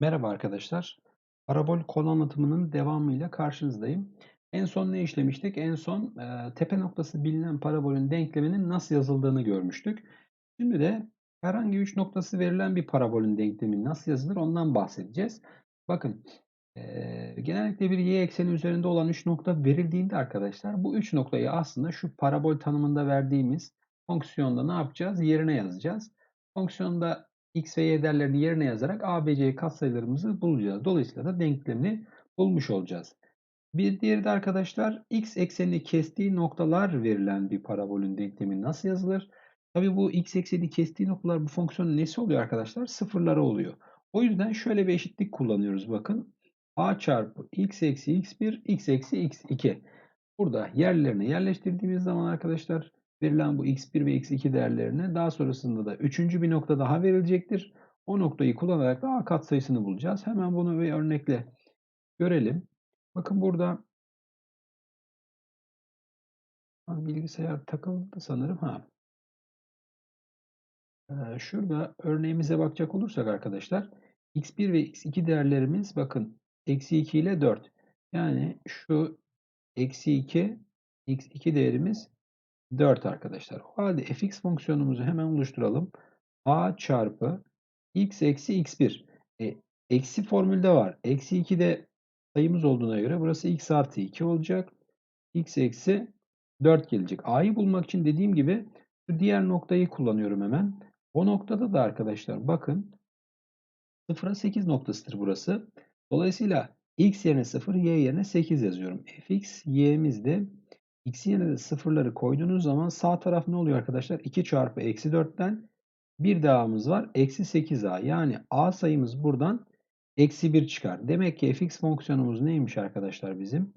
Merhaba arkadaşlar. Parabol konu anlatımının devamıyla karşınızdayım. En son ne işlemiştik? En son e, tepe noktası bilinen parabolün denkleminin nasıl yazıldığını görmüştük. Şimdi de herhangi 3 noktası verilen bir parabolün denklemi nasıl yazılır ondan bahsedeceğiz. Bakın e, genellikle bir y ekseni üzerinde olan 3 nokta verildiğinde arkadaşlar bu 3 noktayı aslında şu parabol tanımında verdiğimiz fonksiyonda ne yapacağız? Yerine yazacağız. Fonksiyonda x ve y değerlerini yerine yazarak a, b, c katsayılarımızı bulacağız. Dolayısıyla da denklemini bulmuş olacağız. Bir diğeri de arkadaşlar x eksenini kestiği noktalar verilen bir parabolün denklemi nasıl yazılır? Tabii bu x ekseni kestiği noktalar bu fonksiyonun nesi oluyor arkadaşlar? Sıfırları oluyor. O yüzden şöyle bir eşitlik kullanıyoruz bakın. a çarpı x eksi x1 x eksi x2. Burada yerlerine yerleştirdiğimiz zaman arkadaşlar verilen bu x1 ve x2 değerlerine daha sonrasında da üçüncü bir nokta daha verilecektir. O noktayı kullanarak da a katsayısını bulacağız. Hemen bunu bir örnekle görelim. Bakın burada bilgisayar takıldı sanırım. Ha. Ee, şurada örneğimize bakacak olursak arkadaşlar x1 ve x2 değerlerimiz bakın eksi 2 ile 4. Yani şu eksi 2 x2 değerimiz 4 arkadaşlar. O halde fx fonksiyonumuzu hemen oluşturalım. a çarpı x eksi x1. E, eksi formülde var. Eksi 2 de sayımız olduğuna göre burası x artı 2 olacak. x eksi 4 gelecek. a'yı bulmak için dediğim gibi şu diğer noktayı kullanıyorum hemen. O noktada da arkadaşlar bakın 0'a 8 noktasıdır burası. Dolayısıyla x yerine 0, y yerine 8 yazıyorum. fx y'miz de X'in yerine de sıfırları koyduğunuz zaman sağ taraf ne oluyor arkadaşlar? 2 çarpı eksi 4'ten bir dağımız var. Eksi 8a. Yani a sayımız buradan eksi 1 çıkar. Demek ki fx fonksiyonumuz neymiş arkadaşlar bizim?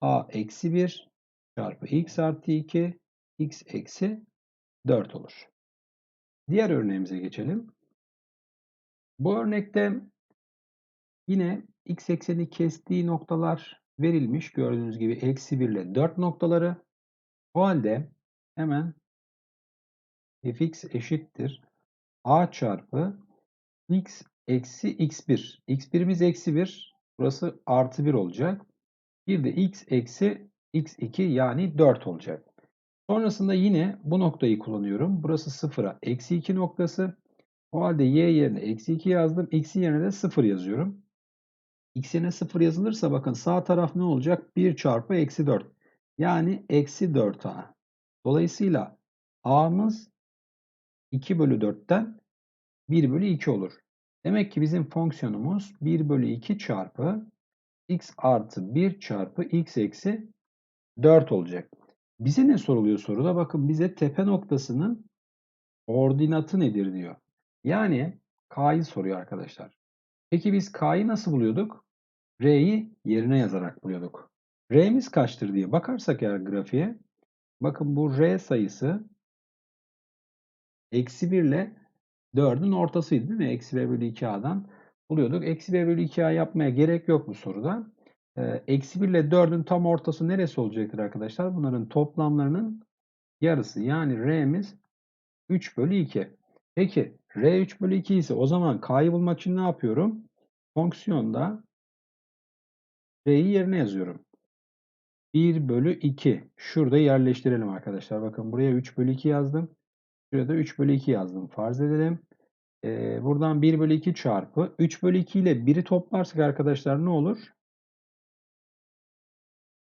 a eksi 1 çarpı x artı 2 x eksi 4 olur. Diğer örneğimize geçelim. Bu örnekte yine x ekseni kestiği noktalar verilmiş. Gördüğünüz gibi eksi 1 ile 4 noktaları. O halde hemen fx eşittir a çarpı x eksi x1. x1'imiz eksi 1. Burası artı 1 olacak. Bir de x eksi x2 yani 4 olacak. Sonrasında yine bu noktayı kullanıyorum. Burası 0'a eksi 2 noktası. O halde y yerine eksi 2 yazdım. X'in yerine de 0 yazıyorum. X yerine 0 yazılırsa bakın sağ taraf ne olacak? 1 çarpı eksi 4. Yani eksi 4a. Dolayısıyla a'mız 2 bölü 4'ten 1 bölü 2 olur. Demek ki bizim fonksiyonumuz 1 bölü 2 çarpı x artı 1 çarpı x eksi 4 olacak. Bize ne soruluyor soruda? Bakın bize tepe noktasının ordinatı nedir diyor. Yani k'yı soruyor arkadaşlar. Peki biz k'yı nasıl buluyorduk? R'yi yerine yazarak buluyorduk. R'miz kaçtır diye bakarsak eğer grafiğe bakın bu R sayısı eksi 1 ile 4'ün ortasıydı değil mi? Eksi b bölü 2a'dan buluyorduk. Eksi b bölü 2a yapmaya gerek yok bu soruda. Ee, eksi 1 ile 4'ün tam ortası neresi olacaktır arkadaşlar? Bunların toplamlarının yarısı. Yani r'miz 3 bölü 2. Peki r 3 bölü 2 ise o zaman k'yı bulmak için ne yapıyorum? Fonksiyonda r'yi yerine yazıyorum. 1 bölü 2. Şurada yerleştirelim arkadaşlar. Bakın buraya 3 bölü 2 yazdım. Şuraya da 3 bölü 2 yazdım. Farz edelim. Ee, buradan 1 bölü 2 çarpı 3 bölü 2 ile 1'i toplarsak arkadaşlar ne olur?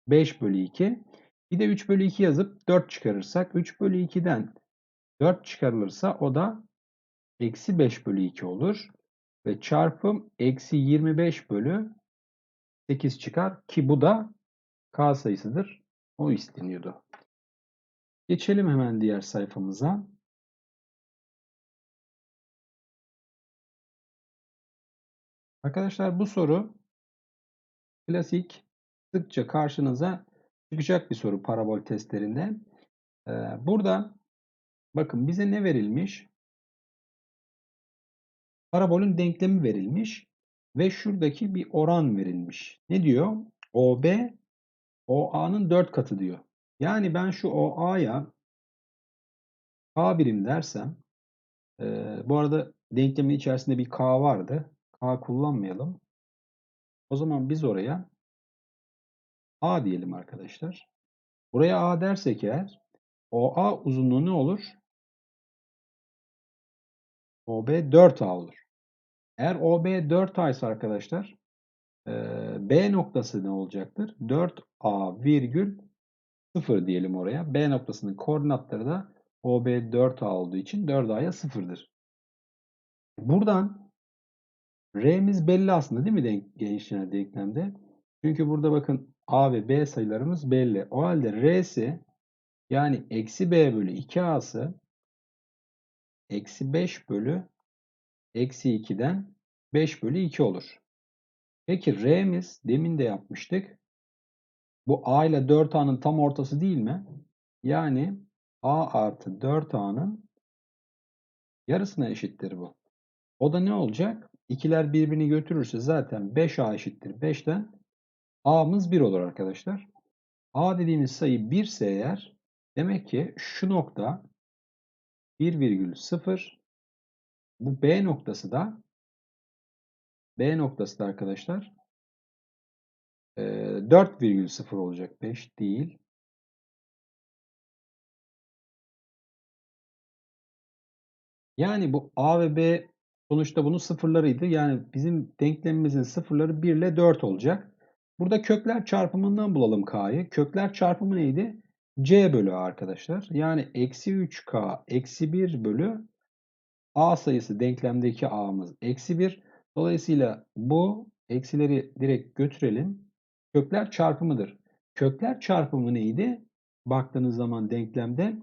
5 bölü 2. Bir de 3 bölü 2 yazıp 4 çıkarırsak 3 bölü 2'den 4 çıkarılırsa o da eksi 5 bölü 2 olur. Ve çarpım eksi 25 bölü 8 çıkar ki bu da k sayısıdır. O isteniyordu. Geçelim hemen diğer sayfamıza. Arkadaşlar bu soru klasik sıkça karşınıza çıkacak bir soru parabol testlerinde. Ee, burada bakın bize ne verilmiş? Parabolün denklemi verilmiş ve şuradaki bir oran verilmiş. Ne diyor? OB OA'nın 4 katı diyor. Yani ben şu OA'ya K birim dersem e, bu arada denklemin içerisinde bir K vardı. K kullanmayalım. O zaman biz oraya A diyelim arkadaşlar. Buraya A dersek eğer OA uzunluğu ne olur? OB 4A olur. Eğer OB 4A ise arkadaşlar B noktası ne olacaktır? 4A virgül 0 diyelim oraya. B noktasının koordinatları da OB 4A olduğu için 4A'ya 0'dır. Buradan R'miz belli aslında değil mi denk, genişleyen denklemde? Çünkü burada bakın A ve B sayılarımız belli. O halde R'si yani eksi B bölü 2A'sı eksi 5 bölü eksi 2'den 5 bölü 2 olur. Peki R'miz demin de yapmıştık. Bu A ile 4A'nın tam ortası değil mi? Yani A artı 4A'nın yarısına eşittir bu. O da ne olacak? İkiler birbirini götürürse zaten 5A eşittir 5'ten A'mız 1 olur arkadaşlar. A dediğimiz sayı 1 ise eğer demek ki şu nokta 1,0 bu B noktası da B noktası da arkadaşlar 4,0 olacak. 5 değil. Yani bu A ve B sonuçta bunun sıfırlarıydı. Yani bizim denklemimizin sıfırları 1 ile 4 olacak. Burada kökler çarpımından bulalım K'yı. Kökler çarpımı neydi? C bölü arkadaşlar. Yani eksi 3K eksi 1 bölü A sayısı denklemdeki A'mız eksi 1. Dolayısıyla bu eksileri direkt götürelim. Kökler çarpımıdır. Kökler çarpımı neydi? Baktığınız zaman denklemde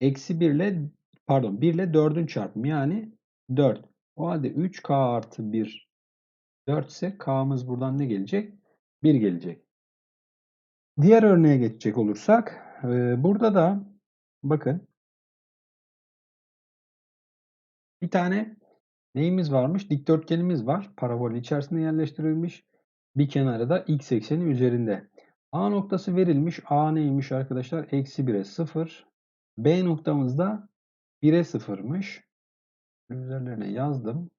eksi 1 ile pardon 1 ile 4'ün çarpımı yani 4. O halde 3K artı 1 4 ise K'mız buradan ne gelecek? 1 gelecek. Diğer örneğe geçecek olursak burada da bakın bir tane neyimiz varmış? Dikdörtgenimiz var. Parabol içerisinde yerleştirilmiş. Bir kenarı da x ekseni üzerinde. A noktası verilmiş. A neymiş arkadaşlar? Eksi 1'e 0. B noktamız da 1'e 0'mış. Üzerlerine yazdım.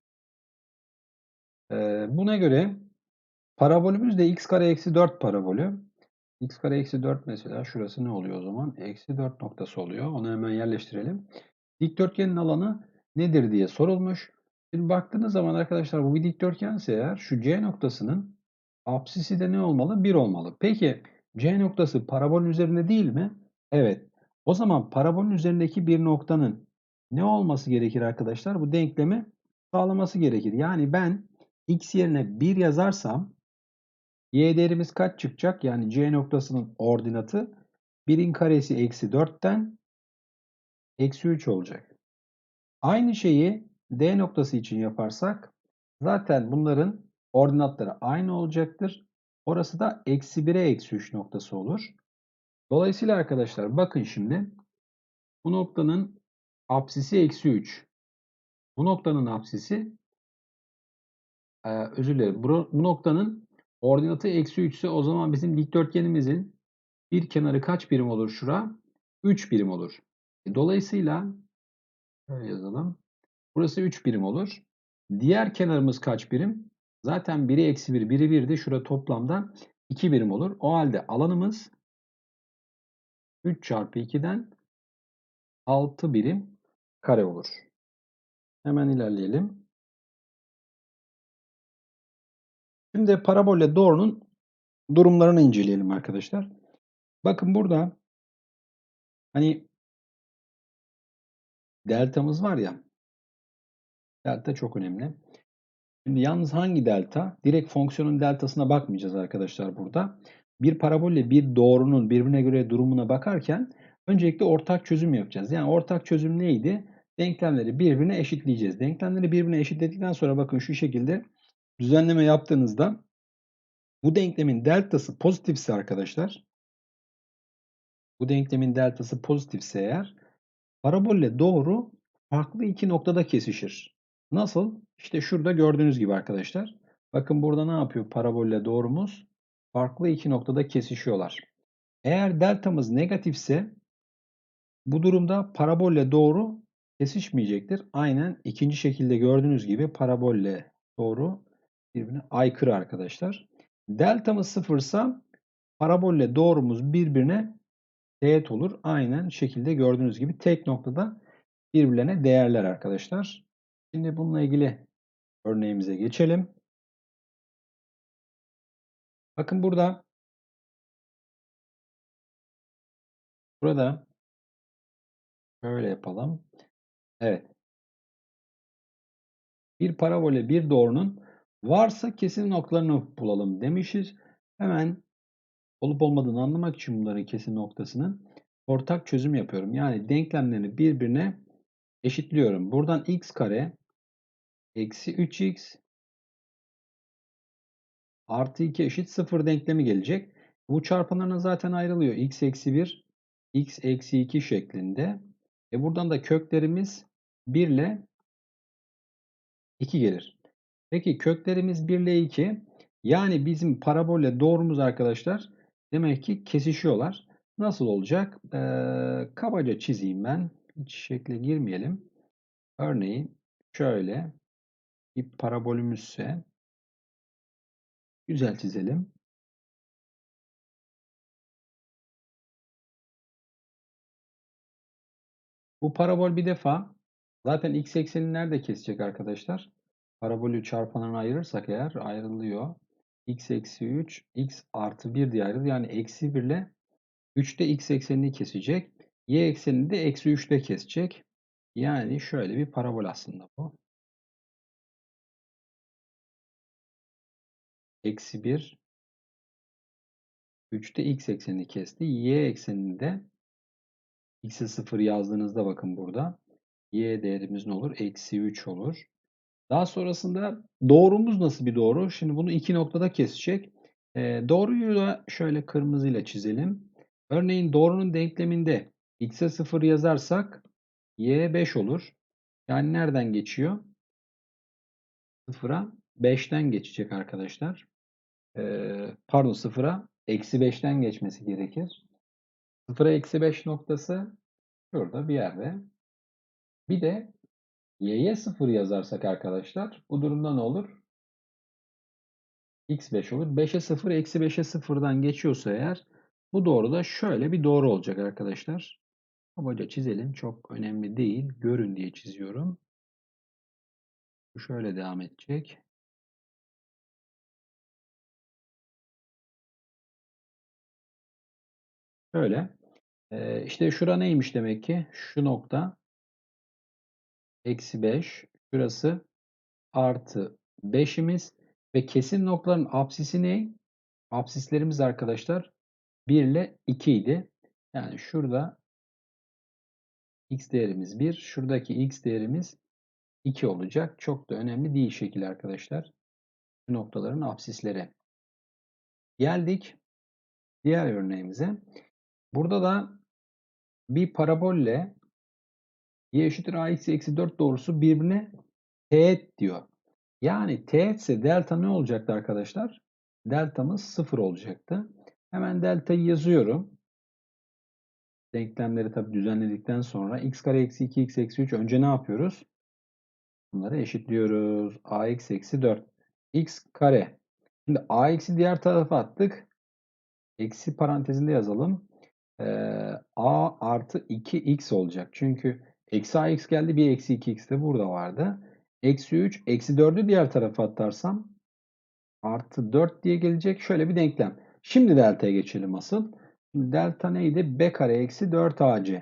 Ee, buna göre parabolümüz de x kare eksi 4 parabolü. x kare eksi 4 mesela şurası ne oluyor o zaman? Eksi 4 noktası oluyor. Onu hemen yerleştirelim. Dikdörtgenin alanı nedir diye sorulmuş. Şimdi baktığınız zaman arkadaşlar bu bir dikdörtgense eğer şu C noktasının Apsisi de ne olmalı? 1 olmalı. Peki C noktası parabolün üzerinde değil mi? Evet. O zaman parabolün üzerindeki bir noktanın ne olması gerekir arkadaşlar? Bu denklemi sağlaması gerekir. Yani ben x yerine 1 yazarsam y değerimiz kaç çıkacak? Yani C noktasının ordinatı 1'in karesi eksi 4'ten eksi 3 olacak. Aynı şeyi D noktası için yaparsak zaten bunların ordinatları aynı olacaktır. Orası da eksi 1'e eksi 3 noktası olur. Dolayısıyla arkadaşlar bakın şimdi bu noktanın apsisi eksi 3. Bu noktanın apsisi e, özür dilerim. Bu, bu noktanın ordinatı eksi 3 ise o zaman bizim dikdörtgenimizin bir kenarı kaç birim olur şura? 3 birim olur. E, dolayısıyla şöyle yazalım. Burası 3 birim olur. Diğer kenarımız kaç birim? Zaten 1'i eksi 1, 1'i 1'di. Şurada toplamda 2 birim olur. O halde alanımız 3 çarpı 2'den 6 birim kare olur. Hemen ilerleyelim. Şimdi parabolle doğrunun durumlarını inceleyelim arkadaşlar. Bakın burada hani deltamız var ya delta çok önemli. Şimdi yalnız hangi delta? Direkt fonksiyonun deltasına bakmayacağız arkadaşlar burada. Bir parabolle bir doğrunun birbirine göre durumuna bakarken öncelikle ortak çözüm yapacağız. Yani ortak çözüm neydi? Denklemleri birbirine eşitleyeceğiz. Denklemleri birbirine eşitledikten sonra bakın şu şekilde düzenleme yaptığınızda bu denklemin deltası pozitifse arkadaşlar bu denklemin deltası pozitifse eğer parabolle doğru farklı iki noktada kesişir. Nasıl? İşte şurada gördüğünüz gibi arkadaşlar. Bakın burada ne yapıyor parabolle doğrumuz? Farklı iki noktada kesişiyorlar. Eğer deltamız negatifse bu durumda parabolle doğru kesişmeyecektir. Aynen ikinci şekilde gördüğünüz gibi parabolle doğru birbirine aykırı arkadaşlar. Deltamız sıfırsa parabolle doğrumuz birbirine teğet olur. Aynen şekilde gördüğünüz gibi tek noktada birbirlerine değerler arkadaşlar. Şimdi bununla ilgili örneğimize geçelim. Bakın burada burada böyle yapalım. Evet. Bir parabole bir doğrunun varsa kesin noktalarını bulalım demişiz. Hemen olup olmadığını anlamak için bunların kesin noktasının ortak çözüm yapıyorum. Yani denklemlerini birbirine eşitliyorum. Buradan x kare eksi 3x artı 2 eşit 0 denklemi gelecek. Bu çarpanlarına zaten ayrılıyor. x eksi 1, x eksi 2 şeklinde. E buradan da köklerimiz 1 ile 2 gelir. Peki köklerimiz 1 ile 2. Yani bizim parabolle doğrumuz arkadaşlar demek ki kesişiyorlar. Nasıl olacak? Ee, kabaca çizeyim ben. Hiç şekle girmeyelim. Örneğin şöyle bir parabolümüzse güzel çizelim. Bu parabol bir defa zaten x eksenini nerede kesecek arkadaşlar? Parabolü çarpanına ayırırsak eğer ayrılıyor. X eksi 3, x artı 1 diye ayrılıyor. Yani eksi 1 ile 3'te x eksenini kesecek. Y eksenini de eksi 3'te kesecek. Yani şöyle bir parabol aslında bu. Eksi 1 3'te x eksenini kesti. Y eksenini de x'e 0 yazdığınızda bakın burada. Y değerimiz ne olur? Eksi 3 olur. Daha sonrasında doğrumuz nasıl bir doğru? Şimdi bunu iki noktada kesecek. E, doğruyu da şöyle kırmızıyla çizelim. Örneğin doğrunun denkleminde x'e 0 yazarsak y 5 olur. Yani nereden geçiyor? 0'a 5'ten geçecek arkadaşlar. Ee, pardon 0'a eksi 5'ten geçmesi gerekir. 0'a eksi 5 noktası şurada bir yerde. Bir de y'ye 0 yazarsak arkadaşlar bu durumda ne olur? x5 olur. 5'e 0 eksi 5'e 0'dan geçiyorsa eğer bu doğru da şöyle bir doğru olacak arkadaşlar. Kabaca çizelim. Çok önemli değil. Görün diye çiziyorum. Bu şöyle devam edecek. Şöyle. Ee, işte şura neymiş demek ki? Şu nokta eksi 5. Şurası artı 5'imiz. Ve kesin noktaların apsisi ne? Apsislerimiz arkadaşlar 1 ile 2 idi. Yani şurada x değerimiz 1. Şuradaki x değerimiz 2 olacak. Çok da önemli değil şekil arkadaşlar. Bu noktaların apsisleri. Geldik diğer örneğimize. Burada da bir parabolle y eşittir ax eksi 4 doğrusu birbirine teğet diyor. Yani teğet ise delta ne olacaktı arkadaşlar? Deltamız 0 olacaktı. Hemen deltayı yazıyorum. Denklemleri tabi düzenledikten sonra x kare eksi 2 x eksi 3 önce ne yapıyoruz? Bunları eşitliyoruz. ax eksi 4 x kare. Şimdi ax'i diğer tarafa attık. Eksi parantezinde yazalım. Ee, a artı 2x olacak. Çünkü eksi ax geldi. Bir eksi 2x de burada vardı. Eksi 3, eksi 4'ü diğer tarafa atarsam artı 4 diye gelecek. Şöyle bir denklem. Şimdi delta'ya geçelim asıl. Delta neydi? b kare eksi 4ac.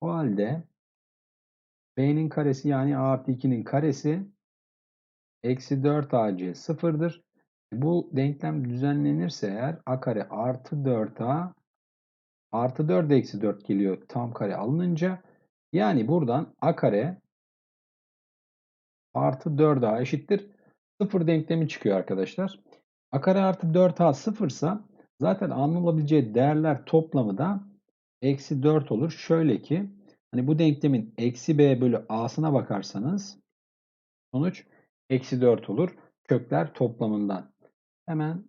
O halde b'nin karesi yani a artı 2'nin karesi eksi 4ac sıfırdır. Bu denklem düzenlenirse eğer a kare artı 4a artı 4 eksi 4 geliyor tam kare alınınca. Yani buradan a kare artı 4a eşittir 0 denklemi çıkıyor arkadaşlar. a kare artı 4a sıfırsa zaten anılabileceği değerler toplamı da eksi 4 olur. Şöyle ki hani bu denklemin eksi b bölü a'sına bakarsanız sonuç eksi 4 olur. Kökler toplamından. Hemen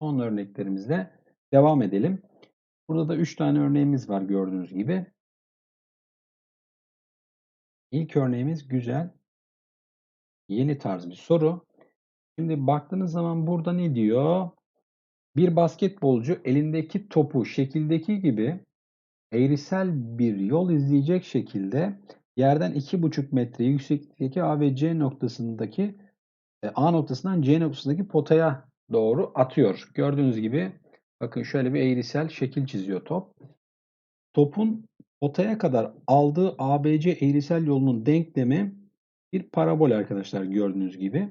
son örneklerimizle devam edelim. Burada da 3 tane örneğimiz var gördüğünüz gibi. İlk örneğimiz güzel. Yeni tarz bir soru. Şimdi baktığınız zaman burada ne diyor? Bir basketbolcu elindeki topu şekildeki gibi eğrisel bir yol izleyecek şekilde yerden 2,5 metre yükseklikteki A ve C noktasındaki e, A noktasından C noktasındaki potaya doğru atıyor. Gördüğünüz gibi bakın şöyle bir eğrisel şekil çiziyor top. Topun potaya kadar aldığı ABC eğrisel yolunun denklemi bir parabol arkadaşlar gördüğünüz gibi.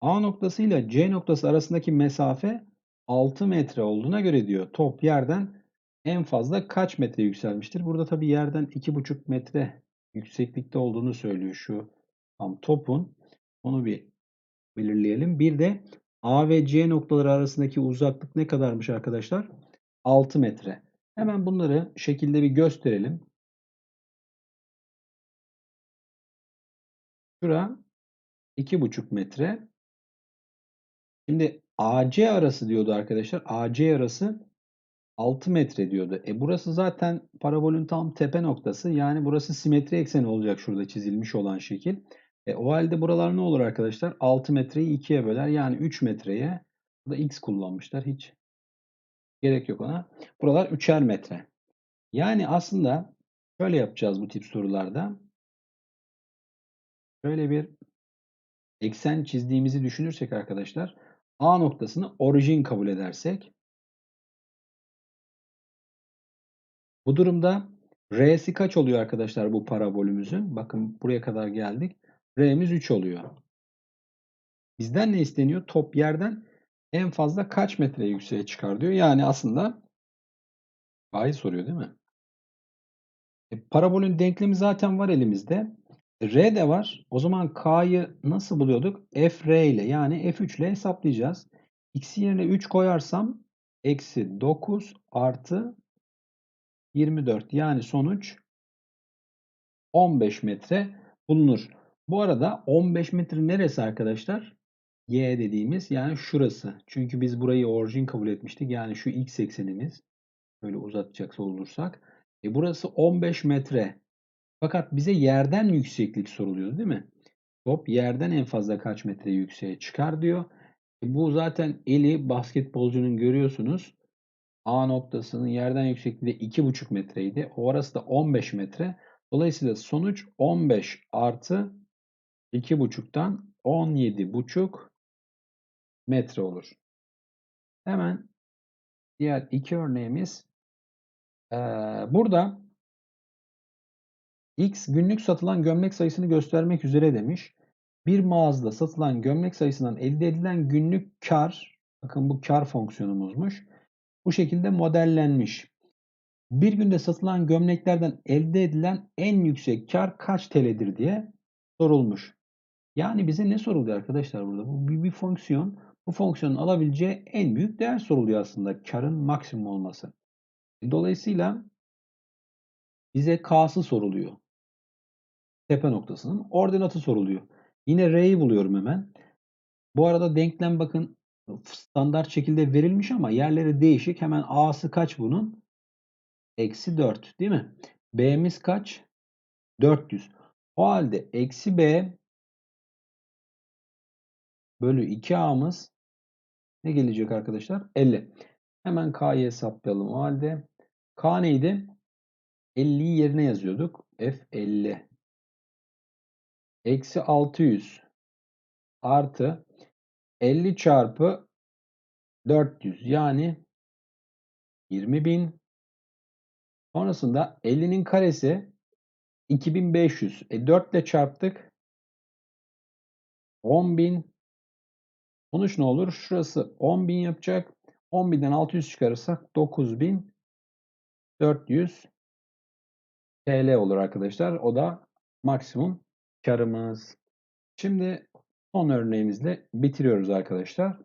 A noktası ile C noktası arasındaki mesafe 6 metre olduğuna göre diyor top yerden en fazla kaç metre yükselmiştir? Burada tabi yerden 2,5 metre yükseklikte olduğunu söylüyor şu tam topun. Onu bir belirleyelim. Bir de A ve C noktaları arasındaki uzaklık ne kadarmış arkadaşlar? 6 metre. Hemen bunları şekilde bir gösterelim. Şura 2,5 metre. Şimdi AC arası diyordu arkadaşlar. AC arası 6 metre diyordu. E burası zaten parabolün tam tepe noktası. Yani burası simetri ekseni olacak şurada çizilmiş olan şekil. E o halde buralar ne olur arkadaşlar? 6 metreyi 2'ye böler. Yani 3 metreye. Burada x kullanmışlar. Hiç gerek yok ona. Buralar 3'er metre. Yani aslında şöyle yapacağız bu tip sorularda. Şöyle bir eksen çizdiğimizi düşünürsek arkadaşlar A noktasını orijin kabul edersek bu durumda R'si kaç oluyor arkadaşlar bu parabolümüzün? Bakın buraya kadar geldik. R'miz 3 oluyor. Bizden ne isteniyor? Top yerden en fazla kaç metre yükseğe çıkar diyor. Yani aslında A'yı soruyor değil mi? E, parabolün denklemi zaten var elimizde. R de var. O zaman K'yı nasıl buluyorduk? F ile yani F3 ile hesaplayacağız. X'i yerine 3 koyarsam eksi 9 artı 24. Yani sonuç 15 metre bulunur. Bu arada 15 metre neresi arkadaşlar? Y dediğimiz yani şurası. Çünkü biz burayı orijin kabul etmiştik. Yani şu x eksenimiz. Böyle uzatacak olursak. E burası 15 metre. Fakat bize yerden yükseklik soruluyor değil mi? Top yerden en fazla kaç metre yükseğe çıkar diyor. E bu zaten eli basketbolcunun görüyorsunuz. A noktasının yerden yüksekliği 2,5 metreydi. O arası da 15 metre. Dolayısıyla sonuç 15 artı 2,5'tan 17,5 metre olur. Hemen diğer iki örneğimiz. Ee, burada X günlük satılan gömlek sayısını göstermek üzere demiş. Bir mağazada satılan gömlek sayısından elde edilen günlük kar, bakın bu kar fonksiyonumuzmuş. Bu şekilde modellenmiş. Bir günde satılan gömleklerden elde edilen en yüksek kar kaç TL'dir diye sorulmuş. Yani bize ne soruluyor arkadaşlar burada? Bu bir, bir fonksiyon. Bu fonksiyonun alabileceği en büyük değer soruluyor aslında. Karın maksimum olması. Dolayısıyla bize K'sı soruluyor tepe noktasının ordinatı soruluyor. Yine R'yi buluyorum hemen. Bu arada denklem bakın standart şekilde verilmiş ama yerleri değişik. Hemen A'sı kaç bunun? Eksi 4 değil mi? B'miz kaç? 400. O halde eksi B bölü 2A'mız ne gelecek arkadaşlar? 50. Hemen K'yı hesaplayalım o halde. K neydi? 50'yi yerine yazıyorduk. F 50 eksi 600 artı 50 çarpı 400 yani 20.000 sonrasında 50'nin karesi 2500 e 4 ile çarptık 10.000 sonuç ne olur? Şurası 10.000 yapacak. 10.000'den 600 çıkarırsak 9.400 TL olur arkadaşlar. O da maksimum karımız. Şimdi son örneğimizle bitiriyoruz arkadaşlar.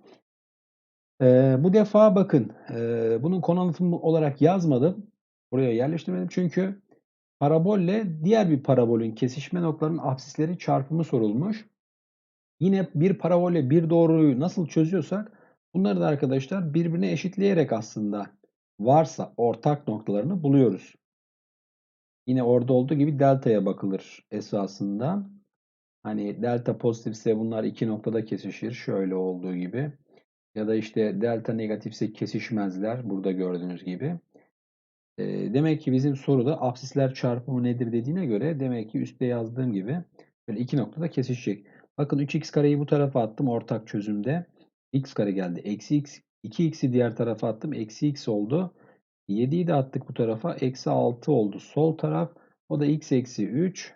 Ee, bu defa bakın e, bunun konu anlatımı olarak yazmadım. Buraya yerleştirmedim çünkü parabolle diğer bir parabolün kesişme noktalarının absisleri çarpımı sorulmuş. Yine bir parabolle bir doğruyu nasıl çözüyorsak bunları da arkadaşlar birbirine eşitleyerek aslında varsa ortak noktalarını buluyoruz. Yine orada olduğu gibi delta'ya bakılır esasında. Hani delta pozitifse bunlar iki noktada kesişir. Şöyle olduğu gibi. Ya da işte delta negatifse kesişmezler. Burada gördüğünüz gibi. E, demek ki bizim soruda absisler çarpımı nedir dediğine göre demek ki üstte yazdığım gibi böyle iki noktada kesişecek. Bakın 3x kareyi bu tarafa attım ortak çözümde. x kare geldi. Eksi x. 2x'i diğer tarafa attım. Eksi x oldu. 7'yi de attık bu tarafa. Eksi 6 oldu. Sol taraf. O da x eksi 3.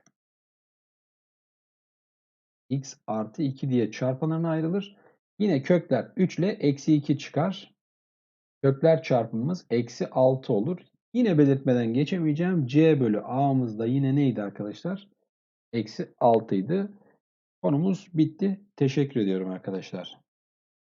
x artı 2 diye çarpanlarına ayrılır. Yine kökler 3 ile eksi 2 çıkar. Kökler çarpımımız eksi 6 olur. Yine belirtmeden geçemeyeceğim. C bölü A'mız da yine neydi arkadaşlar? Eksi 6 idi. Konumuz bitti. Teşekkür ediyorum arkadaşlar.